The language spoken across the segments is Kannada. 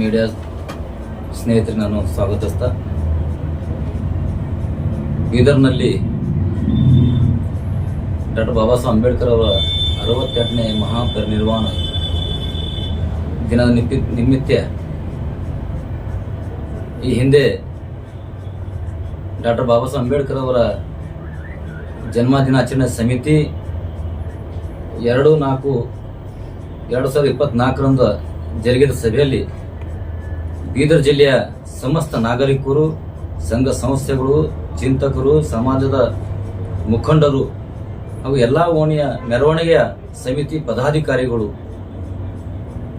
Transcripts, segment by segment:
ಮೀಡಿಯಾ ಸ್ನೇಹಿತರಿಗೆ ನಾನು ಸ್ವಾಗತಿಸ್ತಾ. ಬೀದರ್ನಲ್ಲಿ ಡಾಕ್ಟರ್ ಬಾಬಾ ಸಾಹೇಬ್ ಅಂಬೇಡ್ಕರ್ ಅವರ ಅರವತ್ತೆಂಟನೇ ಮಹಾ ಪರಿನಿರ್ವಾಣ ದಿನದ ನಿಮಿತ್ ನಿಮಿತ್ತ ಈ ಹಿಂದೆ ಡಾಕ್ಟರ್ ಬಾಬಾ ಸಾಹೇಬ್ ಅಂಬೇಡ್ಕರ್ ಅವರ ಜನ್ಮದಿನಾಚರಣೆ ಸಮಿತಿ ಎರಡು ನಾಲ್ಕು, ಎರಡು ಸಾವಿರದ ಇಪ್ಪತ್ನಾಲ್ಕರಂದು ಜರುಗಿದ ಸಭೆಯಲ್ಲಿ ಬೀದರ್ ಜಿಲ್ಲೆಯ ಸಮಸ್ತ ನಾಗರಿಕರು, ಸಂಘ ಸಂಸ್ಥೆಗಳು, ಚಿಂತಕರು, ಸಮಾಜದ ಮುಖಂಡರು ಹಾಗೂ ಎಲ್ಲ ಓಣಿಯ ಮೆರವಣಿಗೆಯ ಸಮಿತಿ ಪದಾಧಿಕಾರಿಗಳು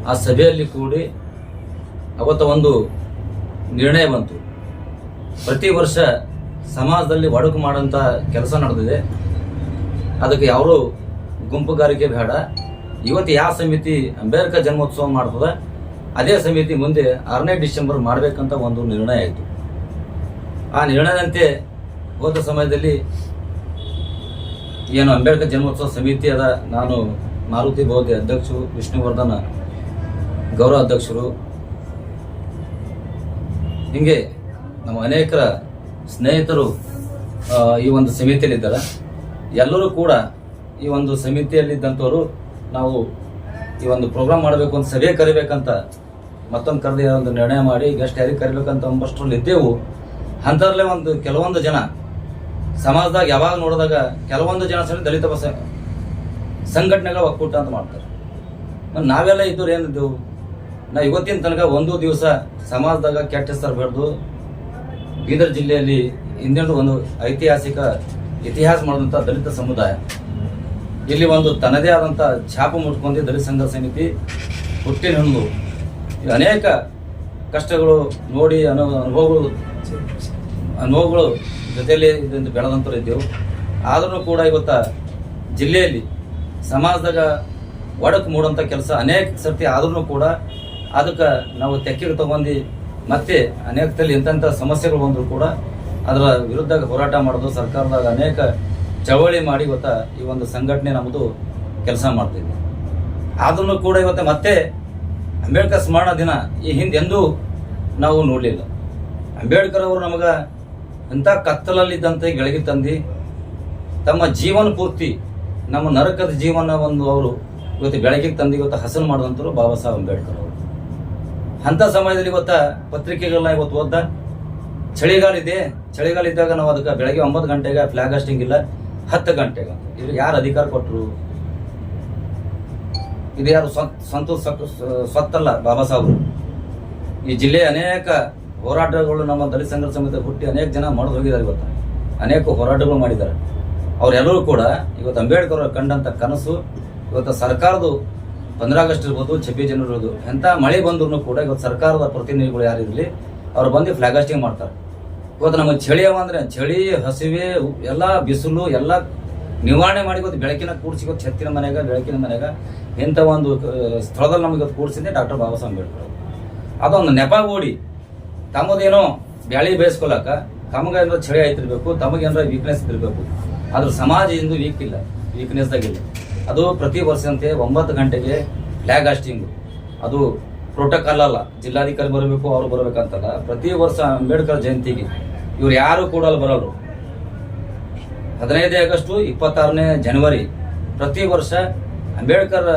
ಆ ಸಭೆಯಲ್ಲಿ ಕೂಡಿ ಅವತ್ತ ಒಂದು ನಿರ್ಣಯ ಬಂತು. ಪ್ರತಿ ವರ್ಷ ಸಮಾಜದಲ್ಲಿ ಒಡಕು ಮಾಡೋಂಥ ಕೆಲಸ ನಡೆದಿದೆ. ಅದಕ್ಕೆ ಯಾರು ಗುಂಪುಗಾರಿಕೆ ಬೇಡ. ಇವತ್ತು ಯಾವ ಸಮಿತಿ ಅಂಬೇಡ್ಕರ್ ಜನ್ಮೋತ್ಸವ ಮಾಡ್ತದ ಅದೇ ಸಮಿತಿ ಮುಂದೆ ಆರನೇ ಡಿಸೆಂಬರ್ ಮಾಡಬೇಕಂತ ಒಂದು ನಿರ್ಣಯ ಆಯಿತು. ಆ ನಿರ್ಣಯದಂತೆ ಹೋದ ಸಮಯದಲ್ಲಿ ಏನು ಅಂಬೇಡ್ಕರ್ ಜನ್ಮೋತ್ಸವ ಸಮಿತಿ ಅದ ನಾನು ಮಾರುತಿ ಬೌದ್ಧ ಅಧ್ಯಕ್ಷರು, ವಿಷ್ಣುವರ್ಧನ ಗೌರವ ಅಧ್ಯಕ್ಷರು, ಹಿಂಗೆ ನಮ್ಮ ಅನೇಕರ ಸ್ನೇಹಿತರು ಈ ಒಂದು ಸಮಿತಿಯಲ್ಲಿದ್ದಾರೆ. ಎಲ್ಲರೂ ಕೂಡ ಈ ಒಂದು ಸಮಿತಿಯಲ್ಲಿದ್ದಂಥವರು ನಾವು ಈ ಒಂದು ಪ್ರೋಗ್ರಾಮ್ ಮಾಡಬೇಕು ಅಂತ ಸಭೆ ಕರಿಬೇಕಂತ ಮತ್ತೊಂದು ಕರೆದು ಒಂದು ನಿರ್ಣಯ ಮಾಡಿ ಗೆಸ್ಟ್ ಯಾರಿಗೆ ಕರಿಬೇಕಂತ ಒಂಬಷ್ಟರಲ್ಲಿ ಇದ್ದೆವು. ಅಂಥದ್ರಲ್ಲೇ ಒಂದು ಕೆಲವೊಂದು ಜನ, ಸಮಾಜದಾಗ ಯಾವಾಗ ನೋಡಿದಾಗ ಕೆಲವೊಂದು ಜನ ಸರಿ ದಲಿತ ಬಸ ಸಂಘಟನೆಗಳ ಒಕ್ಕೂಟ ಅಂತ ಮಾಡ್ತಾರೆ. ನಾವೆಲ್ಲ ಇದ್ದವ್ರು ಏನಿದ್ದೆವು? ನಾ ಇವತ್ತಿನ ತನಕ ಒಂದು ದಿವಸ ಸಮಾಜದಾಗ ಕೆಟ್ಟ ಹೆಸರು ಬೆಳೆದು ಬೀದರ್ ಜಿಲ್ಲೆಯಲ್ಲಿ ಹಿಂದೆಂದು ಒಂದು ಐತಿಹಾಸಿಕ ಇತಿಹಾಸ ಮಾಡಿದಂಥ ದಲಿತ ಸಮುದಾಯ. ಇಲ್ಲಿ ಒಂದು ತನ್ನದೇ ಆದಂಥ ಛಾಪು ಮುಟ್ಕೊಂಡು ದಲಿತ ಸಂಘ ಸಮಿತಿ ಹುಟ್ಟಿನ ಹಣ್ಣು ಅನೇಕ ಕಷ್ಟಗಳು ನೋಡಿ ಅನು ಅನುಭವಗಳು ಅನುಭವಗಳು ಜೊತೆಯಲ್ಲಿ ಇದರಿಂದ ಬೆಳೆದಂಥವ್ರು ಇದ್ದೆವು. ಆದರೂ ಕೂಡ ಇವತ್ತು ಜಿಲ್ಲೆಯಲ್ಲಿ ಸಮಾಜದಾಗ ಒಡಕು ಮೂಡೋಂಥ ಕೆಲಸ ಅನೇಕ ಸರ್ತಿ ಆದ್ರೂ ಕೂಡ ಅದಕ್ಕೆ ನಾವು ತೆಕ್ಕಿಗೆ ತಗೊಂಡು ಮತ್ತೆ ಅನೇಕದಲ್ಲಿ ಇಂಥ ಸಮಸ್ಯೆಗಳು ಬಂದರೂ ಕೂಡ ಅದರ ವಿರುದ್ಧ ಹೋರಾಟ ಮಾಡೋದು ಸರ್ಕಾರದಾಗ ಅನೇಕ ಚಳವಳಿ ಮಾಡಿ ಇವತ್ತ ಈ ಒಂದು ಸಂಘಟನೆ ನಮ್ಮದು ಕೆಲಸ ಮಾಡ್ತಿದ್ವಿ ಆದ್ರೂ ಕೂಡ ಇವತ್ತು ಮತ್ತೆ ಅಂಬೇಡ್ಕರ್ ಸ್ಮರಣ ದಿನ ಈ ಹಿಂದೆ ಎಂದೂ ನಾವು ನೋಡಲಿಲ್ಲ. ಅಂಬೇಡ್ಕರ್ ಅವರು ನಮಗ ಎಂಥ ಕತ್ತಲಲ್ಲಿದ್ದಂತೆ ಗೆಳಗಿ ತಂದು, ತಮ್ಮ ಜೀವನ ಪೂರ್ತಿ, ನಮ್ಮ ನರಕದ ಜೀವನ ಒಂದು ಅವರು ಇವತ್ತು ಬೆಳಕಿಗೆ ತಂದು ಇವತ್ತು ಹಸನ್ ಮಾಡಿದಂಥವ್ರು ಬಾಬಾ ಸಾಹೇಬ್ ಅಂಬೇಡ್ಕರ್ ಅವರು. ಅಂಥ ಸಮಯದಲ್ಲಿ ಇವತ್ತು ಪತ್ರಿಕೆಗಳನ್ನ ಇವತ್ತು ಓದ್ದ, ಚಳಿಗಾಲ ಇದೆ, ಚಳಿಗಾಲ ಇದ್ದಾಗ ನಾವು ಅದಕ್ಕೆ ಬೆಳಗ್ಗೆ ಒಂಬತ್ತು ಗಂಟೆಗೆ ಫ್ಲಾಗ್ ಹಾಸ್ಟಿಂಗ್ ಇಲ್ಲ ಹತ್ತು ಗಂಟೆಗೆ ಇದು ಯಾರು ಅಧಿಕಾರ ಕೊಟ್ಟರು ಇದು ಯಾರು ಸಕ್- ಸ್ವತ್ತಲ್ಲ ಬಾಬಾ ಸಾಹೇಬರು? ಈ ಜಿಲ್ಲೆಯ ಅನೇಕ ಹೋರಾಟಗಳು ನಮ್ಮ ದಲಿತ ಸಂಘರ್ಷ ಸಮಿತಿ ಹುಟ್ಟಿ ಅನೇಕ ಜನ ಮಾಡೋದು ಹೋಗಿದ್ದಾರೆ ಇವತ್ತು. ಅನೇಕ ಹೋರಾಟಗಳು ಮಾಡಿದ್ದಾರೆ. ಅವರೆಲ್ಲರೂ ಕೂಡ ಇವತ್ತು ಅಂಬೇಡ್ಕರ್ ಅವರು ಕಂಡಂತ ಕನಸು, ಇವತ್ತು ಸರ್ಕಾರದ ಪಂದ್ರ ಆಗಸ್ಟ್ ಇರ್ಬೋದು, ಛಬ್ಬೀಸ್ ಜನವರಿ ಇರ್ಬೋದು, ಎಂಥ ಮಳೆ ಬಂದ್ರು ಕೂಡ ಇವತ್ತು ಸರ್ಕಾರದ ಪ್ರತಿನಿಧಿಗಳು ಯಾರಿರಲಿ, ಅವ್ರು ಬಂದು ಫ್ಲಾಗ್ ಹಾಸ್ಟಿಂಗ್ ಮಾಡ್ತಾರೆ. ಇವತ್ತು ನಮಗೆ ಚಳಿ ಅವ ಅಂದ್ರೆ ಚಳಿ, ಹಸಿವೆ ಎಲ್ಲ ಬಿಸಿಲು, ಎಲ್ಲ ನಿವಾರಣೆ ಮಾಡಿ ಇವತ್ತು ಬೆಳಕಿನ ಕೂಡಿಸಿ ಇವತ್ತು ಛತ್ತಿನ ಮನೆಗ ಬೆಳಕಿನ ಮನೆಗ ಇಂಥ ಒಂದು ಸ್ಥಳದಲ್ಲಿ ನಮಗೆ ಇವತ್ತು ಕೂಡಿಸಿದ್ದೆ ಡಾಕ್ಟರ್ ಬಾಬಾ ಸಾಹೇಬ್ ಅಂಬೇಡ್ಕರ್ ಅದೊಂದು ನೆಪ ಓಡಿ, ತಮ್ಮದೇನೋ ಬ್ಯಾಳಿ ಬೇಯಿಸ್ಕೊಳಕ ತಮಗೇನಾರ ಚಳಿ ಆಯ್ತಿರ್ಬೇಕು ತಮಗೇನಾರ ವೀಕ್ನೆಸ್ ಇರಬೇಕು. ಆದ್ರೆ ಸಮಾಜ ಇಂದು ವೀಕ್ ಇಲ್ಲ ವೀಕ್ನೆಸ್ದಾಗಿಲ್ಲ ಅದು ಪ್ರತಿ ವರ್ಷದಂತೆ ಒಂಬತ್ತು ಗಂಟೆಗೆ ಹಾಸ್ಟಿಂಗ್ ಅದು ಪ್ರೋಟೋಕಾಲ್ ಅಲ್ಲ. ಜಿಲ್ಲಾಧಿಕಾರಿ ಬರಬೇಕು, ಅವರು ಬರಬೇಕಂತಲ್ಲ. ಪ್ರತಿ ವರ್ಷ ಅಂಬೇಡ್ಕರ್ ಜಯಂತಿಗೆ ಇವ್ರು ಯಾರು ಕೂಡ ಅಲ್ಲಿ ಬರೋರು. ಹದಿನೈದು ಆಗಸ್ಟು, ಇಪ್ಪತ್ತಾರನೇ ಜನವರಿ, ಪ್ರತಿ ವರ್ಷ ಅಂಬೇಡ್ಕರ್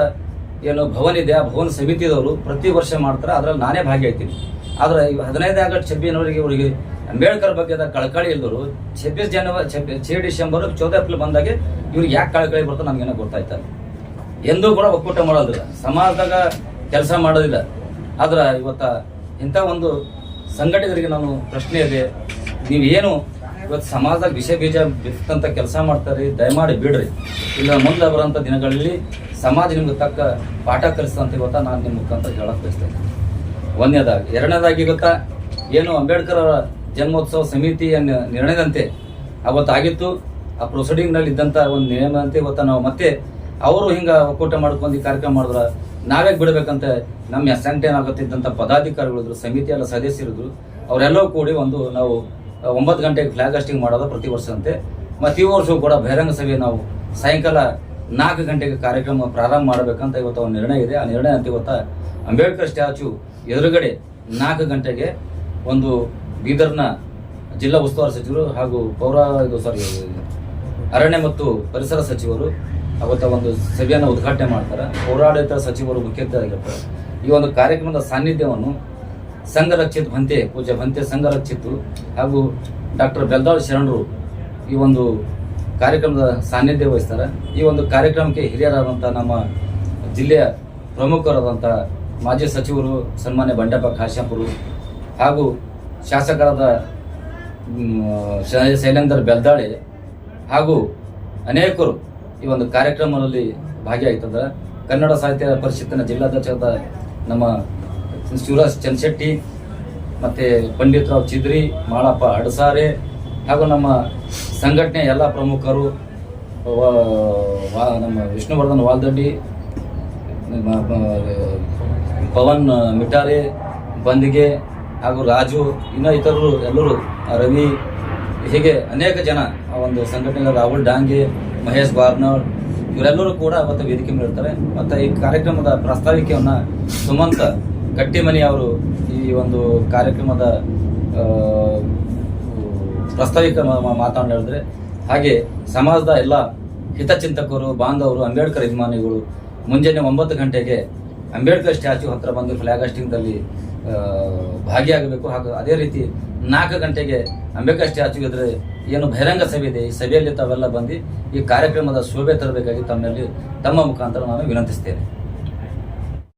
ಏನು ಭವನ್ ಇದೆ, ಆ ಭವನ್ ಸಮಿತಿದವರು ಪ್ರತಿ ವರ್ಷ ಮಾಡ್ತಾರೆ. ಅದರಲ್ಲಿ ನಾನೇ ಭಾಗಿಯಾಗ್ತೀನಿ. ಆದ್ರೆ ಹದಿನೈದು ಆಗಸ್ಟ್ ಛಬ್ಬೀಸ್ ಜನವರಿಗೆ ಇವರಿಗೆ ಅಂಬೇಡ್ಕರ್ ಬಗ್ಗೆ ಕಳಕಳಿ ಇಲ್ದರು, ಛಬ್ಬೀಸ್ ಜನವರಿ ಛೇ ಡಿಸೆಂಬರ್, ಚೌದ ಏಪ್ರಿಲ್ ಬಂದಾಗ ಇವ್ರಿಗೆ ಯಾಕೆ ಕಳಕಳಿ ಬರ್ತದೆ ನಮ್ಗೇನೋ ಗೊತ್ತಾಯ್ತಲ್ಲ ಎಂದೂ ಕೂಡ ಒಕ್ಕೂಟ ಮಾಡೋದಿಲ್ಲ. ಸಮಾಜದಾಗ ಕೆಲಸ ಮಾಡೋದಿಲ್ಲ. ಆದ್ರೆ ಇವತ್ತ ಇಂಥ ಒಂದು ಸಂಘಟಕರಿಗೆ ನಾನು ಪ್ರಶ್ನೆ ಇದೆ. ನೀವು ಏನು ಇವತ್ತು ಸಮಾಜದಾಗ ವಿಷ ಬೀಜ ಬಿತ್ತಂತ ಕೆಲಸ ಮಾಡ್ತಾರೆ, ದಯಮಾಡಿ ಬಿಡ್ರಿ. ಇಲ್ಲ ಮುಂದೆ ಬರೋಂಥ ದಿನಗಳಲ್ಲಿ ಸಮಾಜ ನಿಮ್ಗೆ ತಕ್ಕ ಪಾಠ ಕಲಿಸ್ತಂತ ಇವತ್ತ ನಾನು ನಿಮ್ಮ ಮುಖಾಂತರ ಹೇಳಕ್ ಬಯಸ್ತೇನೆ ಒಂದನೇದಾಗಿ. ಎರಡನೇದಾಗಿ ಗೊತ್ತಾ ಏನು ಅಂಬೇಡ್ಕರ್ ಅವರ ಜನ್ಮೋತ್ಸವ ಸಮಿತಿಯ ನಿರ್ಣಯದಂತೆ ಅವತ್ತಾಗಿತ್ತು ಆ ಪ್ರೊಸೀಡಿಂಗ್ನಲ್ಲಿ ಇದ್ದಂಥ ಒಂದು ನಿಯಮದಂತೆ ಇವತ್ತ ನಾವು ಮತ್ತೆ ಅವರು ಹಿಂಗೆ ಒಕ್ಕೂಟ ಮಾಡ್ಕೊಂಡು ಕಾರ್ಯಕ್ರಮ ಮಾಡಿದ್ರ ನಾವೇ ಬಿಡಬೇಕಂತ. ನಮ್ಮ ಎಸೆಂಟ್ ಆಗುತ್ತಿದ್ದಂಥ ಪದಾಧಿಕಾರಿಗಳಿದ್ರು ಸಮಿತಿಯಲ್ಲ ಸದಸ್ಯರಿದ್ರು ಅವರೆಲ್ಲವೂ ಕೂಡಿ ಒಂದು ನಾವು ಒಂಬತ್ತು ಗಂಟೆಗೆ ಫ್ಲಾಗ್ ಹಾಸ್ಟಿಂಗ್ ಮಾಡೋದು ಪ್ರತಿ ವರ್ಷದಂತೆ. ಮತ್ತು ಈ ವರ್ಷವೂ ಕೂಡ ಬಹಿರಂಗ ಸಭೆ ನಾವು ಸಾಯಂಕಾಲ ನಾಲ್ಕು ಗಂಟೆಗೆ ಕಾರ್ಯಕ್ರಮ ಪ್ರಾರಂಭ ಮಾಡಬೇಕಂತ ಇವತ್ತು ಒಂದು ನಿರ್ಣಯ ಇದೆ. ಆ ನಿರ್ಣಯ ಅಂತ ಇವತ್ತ ಅಂಬೇಡ್ಕರ್ ಸ್ಟ್ಯಾಚು ಎದುರುಗಡೆ ನಾಲ್ಕು ಗಂಟೆಗೆ ಒಂದು ಬೀದರ್ನ ಜಿಲ್ಲಾ ಉಸ್ತುವಾರಿ ಸಚಿವರು ಹಾಗೂ ಪೌರ ಇದು ಸಾರಿ ಅರಣ್ಯ ಮತ್ತು ಪರಿಸರ ಸಚಿವರು ಅವತ್ತ ಒಂದು ಸಭೆಯನ್ನು ಉದ್ಘಾಟನೆ ಮಾಡ್ತಾರೆ. ಪೌರಾಡಳಿತ ಸಚಿವರು ಮುಖ್ಯಸ್ಥರಾಗಿರ್ತಾರೆ. ಈ ಒಂದು ಕಾರ್ಯಕ್ರಮದ ಸಾನ್ನಿಧ್ಯವನ್ನು ಸಂಘರಕ್ಷಿತ್ ಭಂತೆ ಪೂಜೆ ಭಂತೆ ಸಂಘರಕ್ಷಿತ್ ಹಾಗೂ ಡಾಕ್ಟರ್ ಬೆಲ್ದಾಳ್ ಶರಣರು ಈ ಒಂದು ಕಾರ್ಯಕ್ರಮದ ಸಾನ್ನಿಧ್ಯ ವಹಿಸ್ತಾರೆ. ಈ ಒಂದು ಕಾರ್ಯಕ್ರಮಕ್ಕೆ ಹಿರಿಯರಾದಂಥ ನಮ್ಮ ಜಿಲ್ಲೆಯ ಪ್ರಮುಖರಾದಂಥ ಮಾಜಿ ಸಚಿವರು ಸನ್ಮಾನ್ಯ ಬಂಡೆಪ್ಪ ಕಾಶ್ಯಪುರು ಹಾಗೂ ಶಾಸಕರಾದ ಶೈಲೇಂದರ್ ಬೆಲ್ದಾಳೆ ಹಾಗೂ ಅನೇಕರು ಈ ಒಂದು ಕಾರ್ಯಕ್ರಮದಲ್ಲಿ ಭಾಗಿಯಾಗ್ತದೆ ಕನ್ನಡ ಸಾಹಿತ್ಯ ಪರಿಷತ್ತಿನ ಜಿಲ್ಲಾಧ್ಯಕ್ಷರಾದ ನಮ್ಮ ಶಿವರಾಜ್ ಚನ್ಶೆಟ್ಟಿ ಮತ್ತು ಪಂಡಿತರಾವ್ ಚಿದ್ರಿ, ಮಾಳಪ್ಪ ಅಡಸಾರೆ, ಹಾಗೂ ನಮ್ಮ ಸಂಘಟನೆ ಎಲ್ಲ ಪ್ರಮುಖರು ನಮ್ಮ ವಿಷ್ಣುವರ್ಧನ್ ವಾಲ್ದಡ್ಡಿ ಪವನ್ ಮಿಟಾರೆ ಬಂದಿಗೆ, ಹಾಗೂ ರಾಜು, ಇನ್ನು ಇತರರು ಎಲ್ಲರೂ, ರವಿ, ಹೀಗೆ ಅನೇಕ ಜನ ಆ ಒಂದು ಸಂಘಟನೆಗಳ ರಾಹುಲ್ ಡಾಂಗೆ ಮಹೇಶ್ ಬಾರ್ನವರ್ ಇವರೆಲ್ಲರೂ ಕೂಡ ಅವತ್ತು ವೇದಿಕೆ ಮೇಲೆ ಇರ್ತಾರೆ. ಮತ್ತು ಈ ಕಾರ್ಯಕ್ರಮದ ಪ್ರಾಸ್ತಾವಿಕೆಯನ್ನು ಸುಮಂತ ಗಟ್ಟಿಮನಿ ಅವರು ಈ ಒಂದು ಕಾರ್ಯಕ್ರಮದ ಪ್ರಸ್ತಾವಿಕ ಹೇಳಿದ್ರೆ, ಹಾಗೆ ಸಮಾಜದ ಎಲ್ಲ ಹಿತಚಿಂತಕರು, ಬಾಂಧವರು, ಅಂಬೇಡ್ಕರ್ ಅಭಿಮಾನಿಗಳು ಮುಂಜಾನೆ ಒಂಬತ್ತು ಗಂಟೆಗೆ ಅಂಬೇಡ್ಕರ್ ಸ್ಟ್ಯಾಚ್ಯೂ ಹತ್ರ ಬಂದು ಫ್ಲಾಗ್ ಹಾಸ್ಟಿಂಗ್ದಲ್ಲಿ ಭಾಗಿಯಾಗಬೇಕು. ಹಾಗೂ ಅದೇ ರೀತಿ ನಾಲ್ಕು ಗಂಟೆಗೆ ಅಂಬೇಡ್ಕರ್ ಸ್ಟ್ಯಾಚ್ಯೂ ಇದ್ರೆ ಏನು ಬಹಿರಂಗ ಸಭೆ ಇದೆ, ಈ ಸಭೆಯಲ್ಲಿ ತಾವೆಲ್ಲ ಬಂದು ಈ ಕಾರ್ಯಕ್ರಮದ ಶೋಭೆ ತರಬೇಕಾಗಿ ತಮ್ಮಲ್ಲಿ, ತಮ್ಮ ಮುಖಾಂತರ ನಾನು ವಿನಂತಿಸ್ತೇನೆ.